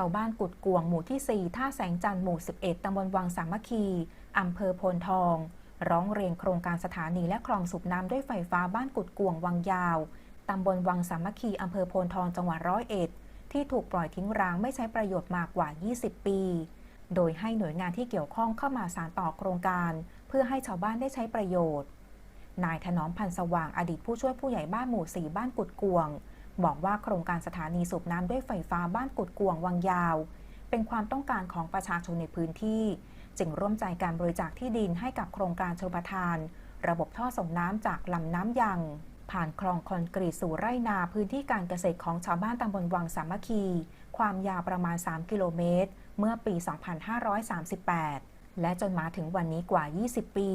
ชาวบ้านกุดกวงหมู่ที่ 4 ท่าแสงจันทร์หมู่ 11 ตำบลวังสามัคคี อำเภอโพนทอง ร้องเรียนโครงการสถานีและคลองสูบน้ำด้วยไฟฟ้าบ้านกุดกวงวังยาว ตำบลวังสามัคคี อำเภอโพนทอง จังหวัดร้อยเอ็ด ที่ถูกปล่อยทิ้งร้างไม่ใช้ประโยชน์มากกว่า 20 ปี โดยให้หน่วยงานที่เกี่ยวข้องเข้ามาสานต่อโครงการ เพื่อให้ชาวบ้านได้ใช้ประโยชน์ นายถนอมพันธ์สว่างอดีตผู้ช่วยผู้ใหญ่บ้านหมู่ 4 บ้านกุดกวง บอกว่าโครงการสถานีสูบน้ำด้วยไฟฟ้าบ้านกุดกวงวังยาว เป็นความต้องการของประชาชนในพื้นที่ จึงร่วมใจการบริจาคที่ดินให้กับโครงการชลประทาน ระบบท่อส่งน้ำจากลำน้ำยัง ผ่านคลองคอนกรีตสู่ไร่นาพื้นที่การเกษตรของชาวบ้านตำบลวังสามัคคี ความยาวประมาณ 3 กิโลเมตร เมื่อปี 2538 และจนมาถึงวันนี้กว่า 20 ปี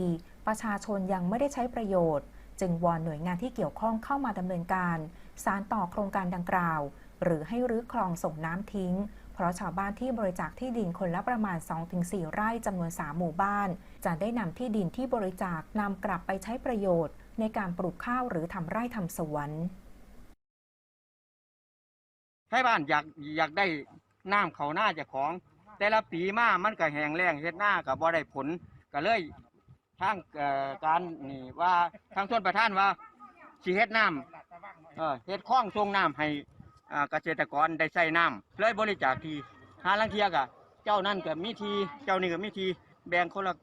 ประชาชนยังไม่ได้ใช้ประโยชน์ จึงวอนหน่วยงานที่เกี่ยวข้องเข้ามาดำเนินการสารต่อโครงการดังกล่าว หรือให้รื้อคลองส่งน้ำทิ้ง เพราะชาวบ้านที่บริจาคที่ดินคนละประมาณ 2-4 ไร่จำนวน 3 หมู่บ้าน จะได้นำที่ดินที่บริจาคนำกลับไปใช้ประโยชน์ ในการปลูกข้าวหรือทำไร่ทำสวน ให้บ้านอยากอยากได้น้ำเขาหน้าเจากของ แต่ละปีมามันก็แห้งแล้งเฮ็ดหน้าก็บ่ได้ผลก็เลย ทางเอ่อการนี่ว่าทางชนประทานว่าสิเฮ็ดน้ำเออเฮ็ดคลองส่งน้ำให้อ่าเกษตรกรได้ใช้น้ำเลยบริจาคทีหาลังเทียก็เจ้านั่นก็มีทีเจ้านี่ก็มีทีแบ่งคนละ